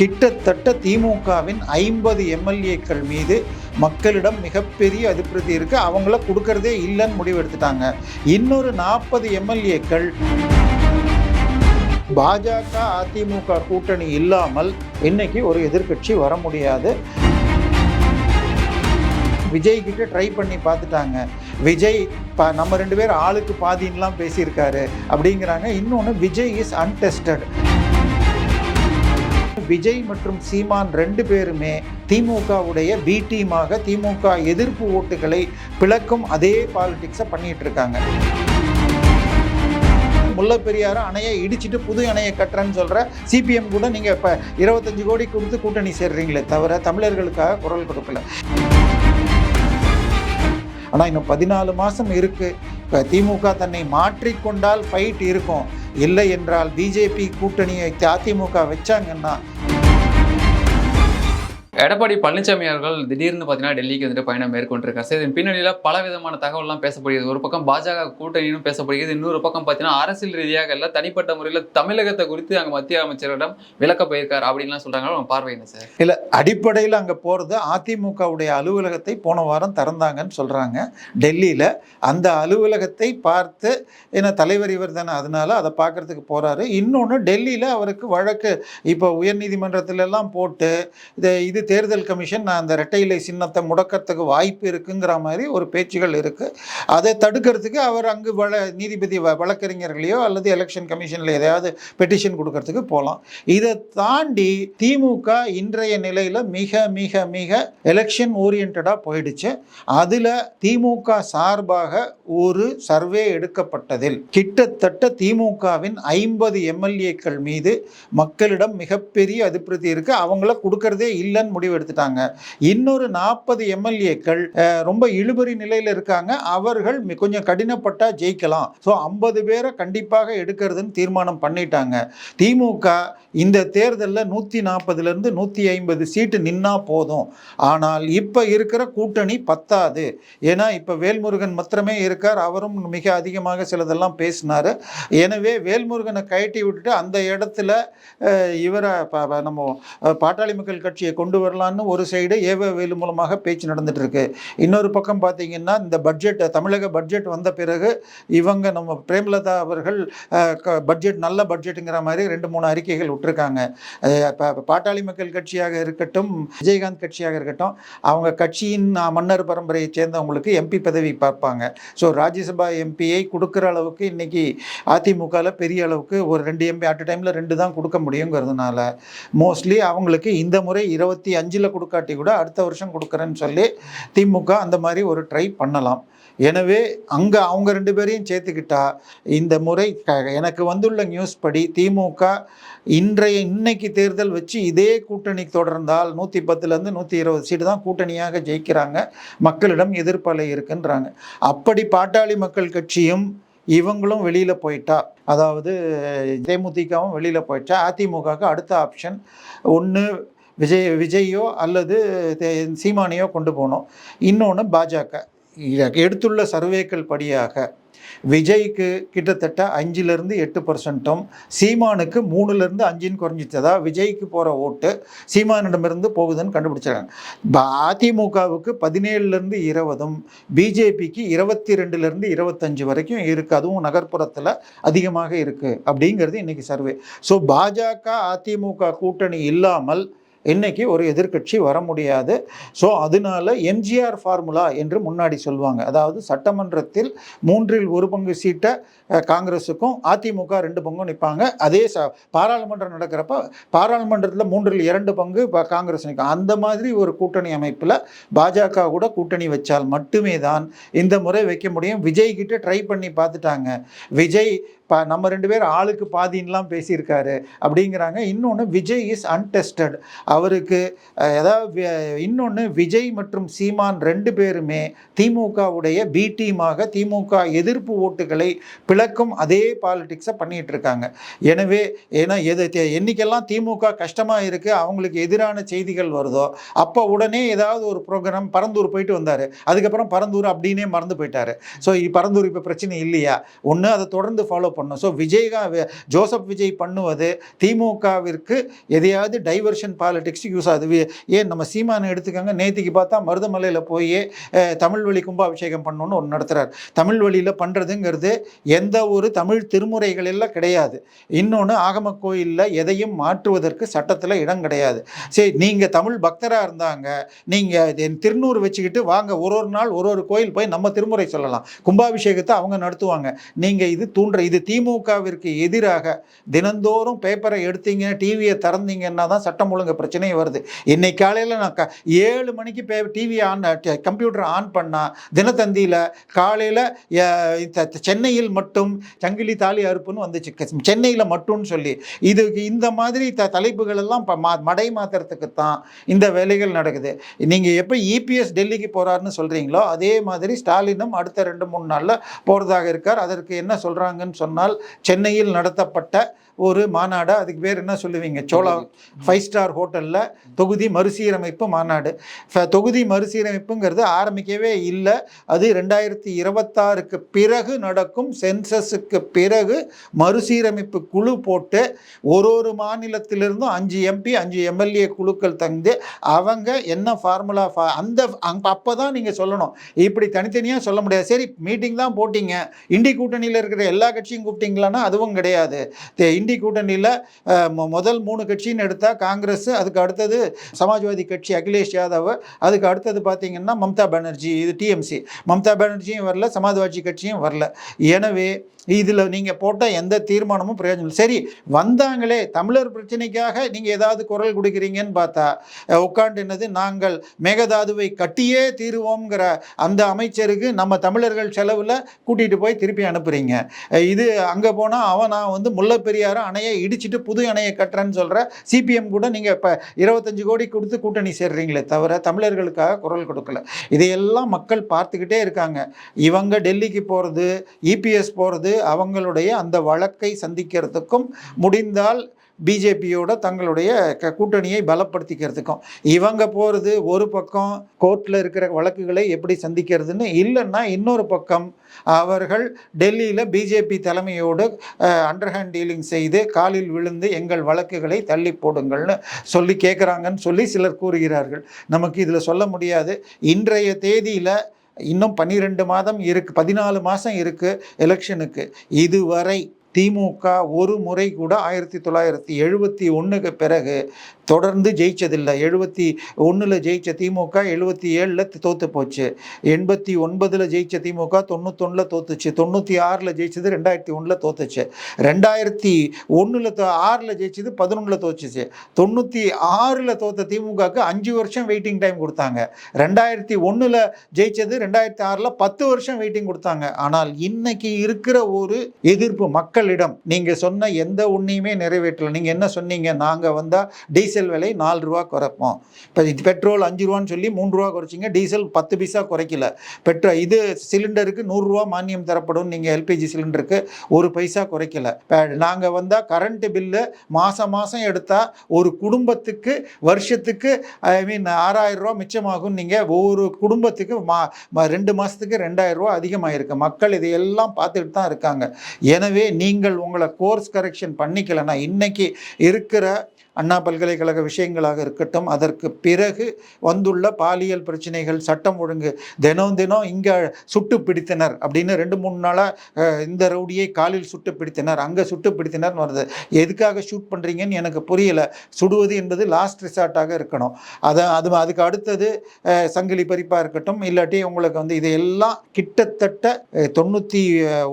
கிட்டத்தட்ட திமுகவின் ஐம்பது எம்எல்ஏக்கள் மீது மக்களிடம் மிகப்பெரிய அதிருப்தி இருக்கு. அவங்கள கொடுக்கறதே இல்லைன்னு முடிவு எடுத்துட்டாங்க இன்னொரு நாற்பது எம்எல்ஏக்கள் பாஜக அதிமுக கூட்டணி இல்லாமல் இன்னைக்கு ஒரு எதிர்க்கட்சி வர முடியாது. விஜய் கிட்ட ட்ரை பண்ணி பார்த்துட்டாங்க. விஜய் ப நம்ம ரெண்டு பேர் ஆளுக்கு பாதின்லாம் பேசியிருக்காரு. அப்படிங்கிறாங்க. இன்னொன்று விஜய் இஸ் அன்டெஸ்டட் விஜய் மற்றும் சீமான் ரெண்டு பேருமே திமுகவுடைய பி டீமாக திமுக எதிர்ப்பு ஓட்டுகளை பிளக்கும் அதே பாலிடிக்ஸை பண்ணிட்டு இருக்காங்க. முல்லைப்பெரியாறு அணையை இடிச்சிட்டு புது அணையை கட்டுறேன்னு சொல்கிற சிபிஎம் கூட நீங்கள் இப்போ இருபத்தஞ்சு கோடி கொடுத்து கூட்டணி சேர்றீங்களே தவிர தமிழர்களுக்காக குரல் கொடுக்கல. ஆனால் இன்னும் பதினாலு மாதம் இருக்குது இப்போ திமுக தன்னை மாற்றிக்கொண்டால் ஃபைட் இருக்கும். இல்லை என்றால் பிஜேபி கூட்டணியை அதிமுக வச்சாங்கன்னா எடப்பாடி பழனிசாமி அவர்கள் திடீர்னு பார்த்தீங்கன்னா டெல்லிக்கு வந்துட்டு பயணம் மேற்கொண்டிருக்காரு. சரி இதன் பின்னணியில் பல விதமான தகவல்லாம் பேசப்படுகிறது. ஒரு பக்கம் பாஜக கூட்டணியும் பேசப்படுகிறது. இன்னொரு பக்கம் பார்த்தீங்கன்னா அரசியல் ரீதியாக இல்லை தனிப்பட்ட முறையில் தமிழகத்தை குறித்து அங்கே மத்திய அமைச்சரிடம் விளக்க போயிருக்கார் அப்படின்லாம் சொல்கிறாங்க உங்க பார்வை என்ன சார்? இல்லை அடிப்படையில் அங்கே போகிறது அதிமுகவுடைய அலுவலகத்தை போன வாரம் திறந்தாங்கன்னு சொல்கிறாங்க டெல்லியில் அந்த அலுவலகத்தை பார்த்து ஏன்னா தலைவர் இவர் தானே அதனால அதை பார்க்கறதுக்கு போகிறாரு இன்னொன்று டெல்லியில் அவருக்கு வழக்கு இப்போ உயர்நீதிமன்றத்திலெல்லாம் போட்டு இது தேர்தல் கமிஷன் நான் அந்த ரெட்டை இலை சின்னத்தை முடக்கறதுக்கு வாய்ப்பு இருக்குங்கிற மாதிரி ஒரு பேச்சுகள் இருக்குது அதை தடுக்கிறதுக்கு அவர் அங்கு வழ நீதிபதி வ- வழக்கறிஞர்களையோ அல்லது எலெக்ஷன் கமிஷனில் எதையாவது பெட்டிஷன் கொடுக்கறதுக்கு போகலாம் இதை தாண்டி திமுக இன்றைய நிலையில் மிக மிக மிக எலெக்ஷன் ஓரியன்டாக போயிடுச்சு. அதில் திமுக சார்பாக ஒரு சர்வே எடுக்கப்பட்டதில் கிட்டத்தட்ட திமுகவின் ஐம்பது எம்எல்ஏக்கள் மீது மக்களிடம் மிகப்பெரிய அதிருப்தி இருக்கு. அவங்கள கொடுக்கறதே இல்லைன்னு முடிவு எடுத்துட்டாங்க. இன்னொரு நாற்பது எம்எல்ஏக்கள் ரொம்ப இழுபறி நிலையில் இருக்காங்க. அவர்கள் கொஞ்சம் கடினப்பட்டா ஜெயிக்கலாம். ஸோ ஐம்பது பேரை கண்டிப்பாக எடுக்கிறதுன்னு தீர்மானம் பண்ணிட்டாங்க. திமுக இந்த தேர்தலில் நூற்றி நாற்பதுலேருந்து நூற்றி ஐம்பது சீட்டு நின்னா போதும். ஆனால் இப்போ இருக்கிற கூட்டணி பத்தாது. ஏன்னா இப்போ வேல்முருகன் மாத்திரமே இருக்கார். அவரும் மிக அதிகமாக சிலதெல்லாம் பேசினார். எனவே வேல்முருகனை கழட்டி விட்டுட்டு அந்த இடத்துல இவரை நம்ம பாட்டாளி மக்கள் கட்சியை கொண்டு வரலான்னு ஒரு சைடு ஏவ வேலு மூலமாக பேச்சு நடந்துட்டு இருக்கு இன்னொரு பக்கம் பார்த்தீங்கன்னா இந்த பட்ஜெட் தமிழக பட்ஜெட் வந்த பிறகு இவங்க நம்ம பிரேமலதா அவர்கள் க- பட்ஜெட் நல்ல பட்ஜெட்டுங்கிற மாதிரி ரெண்டு மூணு அறிக்கைகள் விட்டுருக்காங்க. பாட்டாளி மக்கள் கட்சியாக இருக்கட்டும் விஜயகாந்த் கட்சியாக இருக்கட்டும் அவங்க கட்சியின் மன்னர் பரம்பரையை சேர்ந்தவங்களுக்கு எம்பி பதவி பார்ப்பாங்க. ஸோ ராஜ்யசபா எம்பியை கொடுக்குற அளவுக்கு இன்னைக்கு அதிமுகவில் பெரிய அளவுக்கு ஒரு ரெண்டு எம்பி அட் டைமில் ரெண்டு தான் கொடுக்க முடியுங்கிறதுனால மோஸ்ட்லி அவங்களுக்கு இந்த முறை இருபத்தி அஞ்சில் கொடுக்காட்டி கூட அடுத்த வருஷம் கொடுக்குறேன்னு சொல்லி திமுக அந்த மாதிரி ஒரு ட்ரை பண்ணலாம். எனவே அங்கே அவங்க ரெண்டு பேரையும் சேர்த்துக்கிட்டா இந்த முறை எனக்கு வந்துள்ள நியூஸ் படி திமுக இன்றைய இன்னைக்கு தேர்தல் வச்சு இதே கூட்டணி தொடர்ந்தால் நூற்றி பத்துலேருந்து நூற்றி இருபது சீட்டு தான் கூட்டணியாக ஜெயிக்கிறாங்க. மக்களிடம் எதிர்ப்பலை இருக்குன்றாங்க. அப்படி பாட்டாளி மக்கள் கட்சியும் இவங்களும் வெளியில் போயிட்டா அதாவது தேமுதிகவும் வெளியில் போயிட்டா அதிமுகவுக்கு அடுத்த ஆப்ஷன் ஒன்று விஜய் விஜய்யோ அல்லது தே- சீமானையோ கொண்டு போகணும் இன்னொன்று பாஜக. எடுத்துள்ள சர்வேக்கள் படியாக விஜய்க்கு கிட்டத்தட்ட அஞ்சிலிருந்து எட்டு பர்சன்ட்டும் சீமானுக்கு மூணுலேருந்து அஞ்சுன்னு குறைஞ்சிச்சதா? விஜய்க்கு போகிற ஓட்டு சீமானிடமிருந்து போகுதுன்னு கண்டுபிடிச்சாங்க அதிமுகவுக்கு பதினேழுலேருந்து இருபதும் பிஜேபிக்கு இருபத்தி ரெண்டுலேருந்து இருபத்தஞ்சு வரைக்கும் இருக்குது அதுவும் நகர்ப்புறத்தில் அதிகமாக இருக்குது அப்படிங்கிறது இன்றைக்கி சர்வே. ஸோ பாஜக அதிமுக கூட்டணி இல்லாமல் இன்றைக்கி ஒரு எதிர்க்கட்சி வர முடியாது. ஸோ அதனால எம்ஜிஆர் ஃபார்முலா என்று முன்னாடி சொல்லுவாங்க. அதாவது சட்டமன்றத்தில் மூன்றில் ஒரு பங்கு சீட்டை காங்கிரஸுக்கும் அதிமுக ரெண்டு பங்கும் நிற்பாங்க. அதே ச பாராளுமன்றம் நடக்கிறப்ப பாராளுமன்றத்தில் மூன்றில் இரண்டு பங்கு ப- காங்கிரஸ் நிற்கும். அந்த மாதிரி ஒரு கூட்டணி அமைப்பில் பாஜக கூட கூட்டணி வச்சால் மட்டுமே தான் இந்த முறை வைக்க முடியும். விஜய் கிட்ட ட்ரை பண்ணி பார்த்துட்டாங்க. விஜய் இப்போ நம்ம ரெண்டு பேர் ஆளுக்கு பாதின்லாம் பேசியிருக்காரு அப்படிங்கிறாங்க. இன்னொன்று விஜய் இஸ் அன்டெஸ்டட் அவருக்கு ஏதாவது இன்னொன்று விஜய் மற்றும் சீமான் ரெண்டு பேருமே திமுகவுடைய பி டீமாக திமுக எதிர்ப்பு ஓட்டுகளை பிளக்கும் அதே பாலிடிக்ஸை பண்ணிகிட்டு இருக்காங்க எனவே ஏன்னா எது தே- திமுக கஷ்டமாக இருக்குது அவங்களுக்கு எதிரான செய்திகள் வருதோ அப்போ உடனே ஏதாவது ஒரு ப்ரோக்ராம் பரந்தூர் போயிட்டு வந்தார். அதுக்கப்புறம் பரந்தூர் அப்படின்னே மறந்து போயிட்டார். ஸோ பரந்தூர் இப்போ பிரச்சனை இல்லையா? ஒன்று அதை தொடர்ந்து ஃபாலோ பண்ணும். ஸோ விஜய்கா ஜோசப் விஜய் பண்ணுவது திமுகவிற்கு எதையாவது டைவர்ஷன் பாலிடிக்ஸ் யூஸ் ஆகுது. ஏன் நம்ம சீமானை எடுத்துக்கோங்க நேத்திக்கு பார்த்தா மருதமலையில் போய் தமிழ் வழி கும்பாபிஷேகம் பண்ணணும்னு ஒன்று நடத்துகிறார் தமிழ் வழியில் பண்ணுறதுங்கிறது எந்த ஒரு தமிழ் திருமுறைகள் எல்லாம் கிடையாது. இன்னொன்று ஆகம கோயிலில் எதையும் மாற்றுவதற்கு சட்டத்தில் இடம் கிடையாது. சரி நீங்கள் தமிழ் பக்தராக இருந்தாங்க நீங்கள் என் திருநூறு வச்சுக்கிட்டு வாங்க ஒரு ஒரு நாள் ஒரு ஒரு கோயில் போய் நம்ம திருமுறை சொல்லலாம். கும்பாபிஷேகத்தை அவங்க நடத்துவாங்க. நீங்கள் இது தூண்டுற இது திமுகவிற்கு எதிராக தினந்தோறும் பேப்பரை எடுத்தீங்க டிவியை திறந்தீங்கன்னா தான் சட்டம் ஒழுங்கு பிரச்சனையே வருது. இன்னைக்கு காலையில் நான் க ஏழு மணிக்கு பே டிவியை ஆன் கம்ப்யூட்டர் ஆன் பண்ணால் தினத்தந்தியில் காலையில் சென்னையில் மட்டும் சங்கிலி தாலி அறுப்புன்னு வந்துச்சு. சென்னையில் மட்டும்னு சொல்லி. இது இந்த மாதிரி த தலைப்புகள் எல்லாம் மா மடை மாத்திரத்துக்கு தான் இந்த வேலைகள் நடக்குது. நீங்கள் எப்போ இபிஎஸ் டெல்லிக்கு போகிறாருன்னு சொல்கிறீங்களோ அதே மாதிரி ஸ்டாலினும் அடுத்த ரெண்டு மூணு நாளில் போகிறதாக இருக்கார். அதற்கு என்ன சொல்கிறாங்கன்னு சொன்னால் சென்னையில் நடத்தப்பட்ட ஒரு மாநாடு அதுக்கு பேர் என்ன சொல்லுவீங்க? சோழா ஃபைவ் ஸ்டார் ஹோட்டலில் தொகுதி மறுசீரமைப்பு மாநாடு. தொகுதி மறுசீரமைப்புங்கிறது ஆரம்பிக்கவே இல்லை. அது ரெண்டாயிரத்தி இருபத்தாறுக்கு பிறகு நடக்கும். சென்சஸுக்கு பிறகு மறுசீரமைப்பு குழு போட்டு ஒரு ஒரு மாநிலத்திலிருந்தும் அஞ்சு எம்பி அஞ்சு எம்எல்ஏ குழுக்கள் தந்து அவங்க என்ன ஃபார்முலா ஃபா அந்த அப்போ தான் நீங்கள் சொல்லணும். இப்படி தனித்தனியாக சொல்ல முடியாது. சரி மீட்டிங் தான் போட்டீங்க. இண்டி கூட்டணியில் இருக்கிற எல்லா கட்சியும் கூப்பிட்டீங்களான்னா அதுவும் கிடையாது. இந்தி கூட்டணியில் முதல் மூணு கட்சின்னு எடுத்தால் காங்கிரஸ் அதுக்கு அடுத்தது சமாஜ்வாதி கட்சி அகிலேஷ் யாதவ் அதுக்கு அடுத்தது பார்த்தீங்கன்னா மம்தா பானர்ஜி இது டிஎம்சி மம்தா பானர்ஜியும் வரல சமாஜ்வாதி கட்சியும் வரல. எனவே இதில் நீங்கள் போட்ட எந்த தீர்மானமும் பிரயோஜனம் சரி வந்தாங்களே தமிழர் பிரச்சனைக்காக நீங்கள் ஏதாவது குரல் கொடுக்குறீங்கன்னு பார்த்தா அஹ், என்னது நாங்கள் மேகதாதுவை கட்டியே தீருவோங்கிற அந்த அமைச்சருக்கு நம்ம தமிழர்கள் செலவில் கூட்டிகிட்டு போய் திருப்பி அனுப்புகிறீங்க இது அங்கே போனால் அவன் நான் வந்து முல்லைப்பெரியாறு அணையை இடிச்சிட்டு புது அணையை கட்டுறேன்னு சொல்கிற சிபிஎம் கூட நீங்கள் இப்போ இருபத்தஞ்சு கோடி கொடுத்து கூட்டணி சேர்றீங்களே தவிர தமிழர்களுக்காக குரல் கொடுக்கல. இதையெல்லாம் மக்கள் பார்த்துக்கிட்டே இருக்காங்க. இவங்க டெல்லிக்கு போகிறது இபிஎஸ் போகிறது அவங்களுடைய அந்த வழக்கை சந்திக்கிறதுக்கும் முடிந்தால் பிஜேபியோட தங்களுடைய க- கூட்டணியை பலப்படுத்திக்கிறதுக்கும். இவங்க போகிறது ஒரு பக்கம் கோர்ட்டில் இருக்கிற வழக்குகளை எப்படி சந்திக்கிறதுன்னு இல்லைன்னா இன்னொரு பக்கம் அவர்கள் டெல்லியில் பிஜேபி தலைமையோடு அண்டர்ஹேண்ட் டீலிங் செய்து காலில் விழுந்து எங்கள் வழக்குகளை தள்ளி போடுங்கள்னு சொல்லி கேட்குறாங்கன்னு சொல்லி சிலர் கூறுகிறார்கள். நமக்கு இதில் சொல்ல முடியாது. இன்றைய தேதியில் இன்னும் பன்னிரெண்டு மாதம் இருக்கு பதினாலு மாதம் இருக்குது எலெக்ஷனுக்கு இதுவரை திமுக ஒரு முறை கூட ஆயிரத்தி தொள்ளாயிரத்தி எழுபத்தி ஒன்றுக்கு பிறகு தொடர்ந்து ஜெயிச்சதில்லை. எழுபத்தி ஒன்றில் ஜெயிச்ச திமுக எழுபத்தி ஏழில் தோற்று போச்சு. எண்பத்தி ஒன்பதில் ஜெயிச்ச திமுக தொண்ணூத்தொன்னில் தோத்துச்சு. தொண்ணூற்றி ஆறில் ஜெயிச்சது ரெண்டாயிரத்தி ஒன்றில் தோத்துச்சு. ரெண்டாயிரத்தி ஒன்றில் ஆறில் ஜெயிச்சது பதினொன்றில் தோச்சுச்சு தொண்ணூற்றி ஆறில் தோத்த திமுகவுக்கு அஞ்சு வருஷம் வெயிட்டிங் டைம் கொடுத்தாங்க. ரெண்டாயிரத்தி ஒன்றில் ஜெயிச்சது ரெண்டாயிரத்தி ஆறில் பத்து வருஷம் வெயிட்டிங் கொடுத்தாங்க. ஆனால் இன்னைக்கு இருக்கிற ஒரு எதிர்ப்பு மக்களிடம் நீங்கள் சொன்ன எந்த ஒன்றையுமே நிறைவேற்றலை. நீங்கள் என்ன சொன்னீங்க? நாங்கள் வந்தால் டீசல் விலை நாலு ரூபா குறைப்போம். இப்போ இது பெட்ரோல் அஞ்சு ரூபான்னு சொல்லி மூணு ரூபா குறைச்சிங்க. டீசல் பத்து பைசா குறைக்கல. பெட்ரோ இது சிலிண்டருக்கு நூறுரூவா மானியம் தரப்படும் நீங்கள் எல்பிஜி சிலிண்டருக்கு ஒரு பைசா குறைக்கல. இப்போ நாங்கள் வந்தால் கரண்ட் பில்லு மாதம் மாதம் எடுத்தால் ஒரு குடும்பத்துக்கு வருஷத்துக்கு ஐ மீன் ஆறாயிரம் ரூபா மிச்சமாகும் நீங்கள் ஒவ்வொரு குடும்பத்துக்கு மா ரெண்டு மாதத்துக்கு ரெண்டாயிரம் ரூபா இருக்குது மக்கள் இதையெல்லாம் பார்த்துட்டு தான் இருக்காங்க. எனவே நீங்கள் உங்களை கோர்ஸ் கரெக்ஷன் பண்ணிக்கலைன்னா இன்றைக்கி இருக்கிற அண்ணா பல்கலைக்கழக விஷயங்களாக இருக்கட்டும் அதற்கு பிறகு வந்துள்ள பாலியல் பிரச்சனைகள் சட்டம் ஒழுங்கு தினம் தினம் இங்கே சுட்டு பிடித்தனர் அப்படின்னு ரெண்டு மூணு நாளாக இந்த ரவுடியை காலில் சுட்டு பிடித்தனர் அங்கே சுட்டு பிடித்தனர்னு வருது. எதுக்காக ஷூட் பண்ணுறீங்கன்னு எனக்கு புரியலை. சுடுவது என்பது லாஸ்ட் ரிசார்ட்டாக இருக்கணும். அதை அது அதுக்கு அடுத்தது சங்கிலி பறிப்பாக இருக்கட்டும் இல்லாட்டி உங்களுக்கு வந்து இதையெல்லாம் கிட்டத்தட்ட தொண்ணூற்றி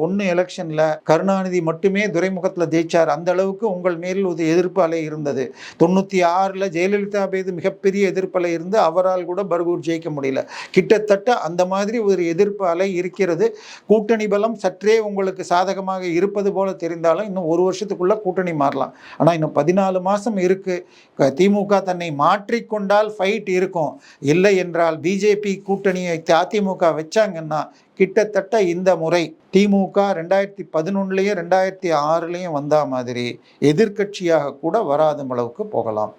ஒன்று எலெக்ஷனில் கருணாநிதி மட்டுமே துறைமுகத்தில் ஜெயிச்சார். அந்த அளவுக்கு உங்கள் மேல் ஒரு எதிர்ப்பு அலை இருந்தது. தொண்ணூற்றி ஆறில் ஜெயலலிதா மீது மிகப்பெரிய எதிர்ப்பலை இருந்து அவரால் கூட பர்கூர் ஜெயிக்க முடியல. கிட்டத்தட்ட அந்த மாதிரி ஒரு எதிர்ப்பு அலை இருக்கிறது. கூட்டணி பலம் சற்றே உங்களுக்கு சாதகமாக இருப்பது போல தெரிந்தாலும் இன்னும் ஒரு வருஷத்துக்குள்ளே கூட்டணி மாறலாம். ஆனால் இன்னும் பதினாலு மாதம் இருக்குது திமுக தன்னை மாற்றிக்கொண்டால் ஃபைட் இருக்கும். இல்லை என்றால் பிஜேபி கூட்டணியை அதிமுக வச்சாங்கன்னா கிட்டத்தட்ட இந்த முறை திமுக ரெண்டாயிரத்தி பதினொன்றுலேயும் ரெண்டாயிரத்தி ஆறுலேயும் வந்தா மாதிரி எதிர்க்கட்சியாக கூட வராத அளவுக்கு போகலாம்.